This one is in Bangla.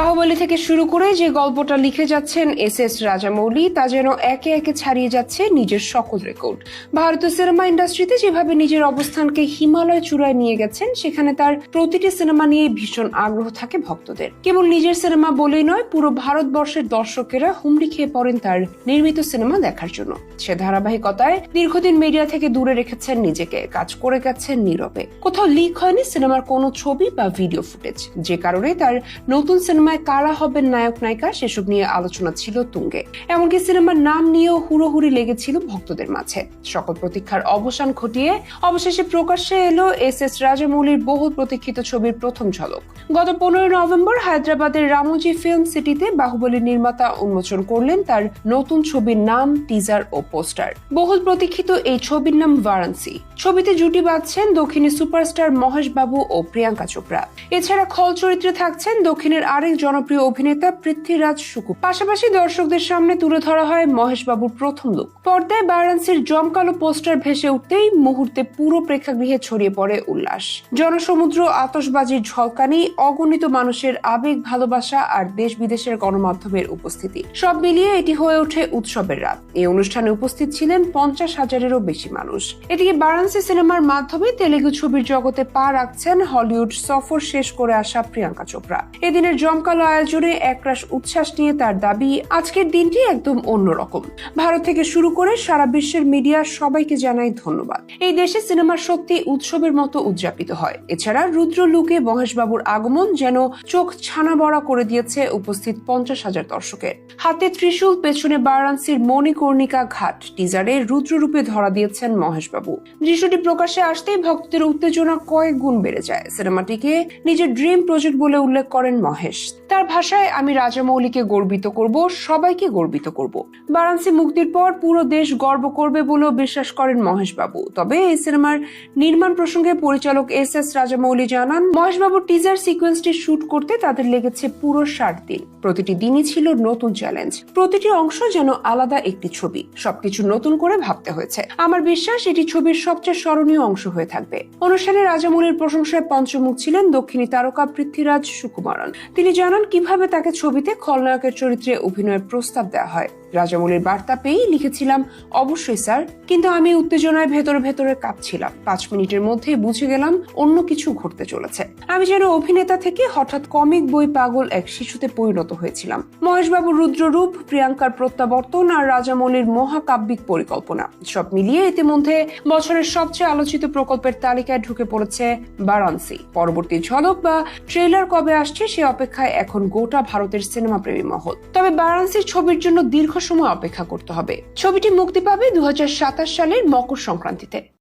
বাহুবলী থেকে শুরু করে যে গল্পটা লিখে যাচ্ছেন এস এস রাজামৌলি, তা যেন একে একে ছাড়িয়ে যাচ্ছে নিজের সকল রেকর্ড। ভারতীয় সিনেমা ইন্ডাস্ট্রিতে যেভাবে নিজের অবস্থানকে হিমালয় চূড়ায় নিয়ে গেছেন, সেখানে তার প্রতিটি সিনেমা নিয়ে ভীষণ আগ্রহ থাকে ভক্তদের। কেবল নিজের সিনেমা বলেই নয়, পুরো ভারতবর্ষের দর্শকেরা হুমড়ি খেয়ে পড়েন তার নির্মিত সিনেমা দেখার জন্য। সে ধারাবাহিকতায় দীর্ঘদিন মিডিয়া থেকে দূরে রেখেছেন নিজেকে, কাজ করে গেছেন নীরবে। কোথাও লিক হয়নি সিনেমার কোনো ছবি বা ভিডিও ফুটেজ যে কারণে তার নতুন সিনেমায় কারা হবেন নায়ক, নায়িকা সেসব নিয়ে আলোচনা ছিল তুঙ্গে। এমনকি সিনেমার নাম নিয়েও হুড়োহুড়ি লেগেছিল ভক্তদের মাঝে। সকল প্রতীক্ষার অবসান ঘটিয়ে অবশেষে প্রকাশ্যে এলো এস এস রাজামৌলির বহু প্রতীক্ষিত ছবির প্রথম ঝলক। গত পনেরো নভেম্বর হায়দ্রাবাদের রামোজি ফিল্ম সিটিতে বাহুবলীর নির্মাতা উন্মোচন করলেন তার নতুন ছবির নাম, টিজার ও পোস্টার। বহুল প্রতীক্ষিত এই ছবির নাম বারাণসী। ছবিতে জুটি বাঁধছেন দক্ষিণী সুপারস্টার মহেশ বাবু ও প্রিয়াঙ্কা চোপড়া। এছাড়া খল চরিত্রে থাকছেন দক্ষিণের আরেক জনপ্রিয় অভিনেতা পৃথ্বীরাজ সুকু। পাশাপাশি দর্শকদের সামনে তুলে ধরা হয় মহেশ বাবুর প্রথম লুক পর্দায় বারাণসীর জমকালো পোস্টার ভেসে উঠতেই মুহূর্তে পুরো প্রেক্ষাগৃহে ছড়িয়ে পড়ে উল্লাস। জনসমুদ্র আতশবাজির ঝলকানি, অগণিত মানুষের আবেগ ভালোবাসা আর দেশ বিদেশের গণমাধ্যমের উপস্থিতি। সব মিলিয়ে এটি হয়ে ওঠে উৎসবের রাত। এই অনুষ্ঠানে উপস্থিত ছিলেন পঞ্চাশ হাজারেরও বেশি মানুষ। এদিকে বারাণসী সিনেমার মাধ্যমে তেলেগু ছবির জগতে পা রাখছেন হলিউড সফর শেষ করে আসা প্রিয়াঙ্কা চোপড়া। এদিনের জমকালো আয়োজনে একরাশ উচ্ছ্বাস নিয়ে তার দাবি, আজকের দিনটি একদম অন্যরকম। ভারত থেকে শুরু করে সারা বিশ্বের মিডিয়া সবাইকে জানাই ধন্যবাদ। এই দেশে সিনেমা সত্যি উৎসবের মতো উদযাপিত হয়। এছাড়া রুদ্র লুকে মহেশবাবুর আগমন যেন চোখ ছানা বড়া করে দিয়েছে উপস্থিত পঞ্চাশ হাজার দর্শকের। হাতে ত্রিশূল, পেছনে বারাণসীর মণিকর্ণিকা ঘাট। টিজারে রুদ্ররূপে ধরা দিয়েছেন মহেশবাবু। দৃশ্যটি প্রকাশে আসতেই ভক্তদের উত্তেজনা কয়েক গুণ বেড়ে যায়। সিনেমাটিকে নিজের ড্রিম প্রজেক্ট বলে উল্লেখ করেন মহেশ। তার ভাষায় আমি রাজামৌলিকে গর্বিত করব, সবাইকে গর্বিত করব। বারাণসী মুক্তির পর পুরো দেশ গর্ব করবে বলেও বিশ্বাস করেন মহেশ বাবু তবে এই সিনেমার নির্মাণ প্রসঙ্গে পরিচালক এস এস রাজামৌলি জানান মহেশ বাবুর টিজার সিকোয়েন্সটি শুট করতে তাদের লেগেছে পুরো ষাট দিন। প্রতিটি দিনই ছিল নতুন চ্যালেঞ্জ প্রতিটি অংশ যেন আলাদা একটি ছবি। সবকিছু নতুন করে ভাবতে হয়েছে। আমার বিশ্বাস, এটি ছবির সবচেয়ে স্মরণীয় অংশ হয়ে থাকবে। অনুষ্ঠানে রাজামৌলির প্রশংসায় পঞ্চমুখ ছিলেন দক্ষিণী তারকা পৃথ্বীরাজ সুকুমারন। তিনি জানান কীভাবে তাকে ছবিতে খলনায়কের চরিত্রে অভিনয়ের প্রস্তাব দেওয়া হয়। রাজামৌলির বার্তা পেয়েই লিখেছিলাম, অবশ্যই স্যার। কিন্তু আমি উত্তেজনায় ভেতরে ভেতরে কাঁপছিলাম। পাঁচ মিনিটের মধ্যেই বুঝে গেলাম অন্য কিছু ঘটতে চলেছে। আমি যেন অভিনেতা থেকে হঠাৎ কমিক বই পাগল এক শিশুতে পরিণত হয়েছিলাম। মহেশবাবুর রুদ্ররূপ, প্রিয়াঙ্কার প্রত্যাবর্তন আর রাজামৌলির মহাকাব্যিক পরিকল্পনা সব মিলিয়ে ইতিমধ্যে বছরের সবচেয়ে আলোচিত প্রকল্পের তালিকায় ঢুকে পড়েছে বারাণসী। পরবর্তী ঝলক বা ট্রেলার কবে আসছে সে অপেক্ষায় এখন গোটা ভারতের সিনেমা প্রেমী মহল। তবে বারাণসীর ছবির জন্য দীর্ঘ সময় অপেক্ষা করতে হবে। ছবিটি মুক্তি পাবে দু হাজার সাতাশ সালের মকর সংক্রান্তিতে।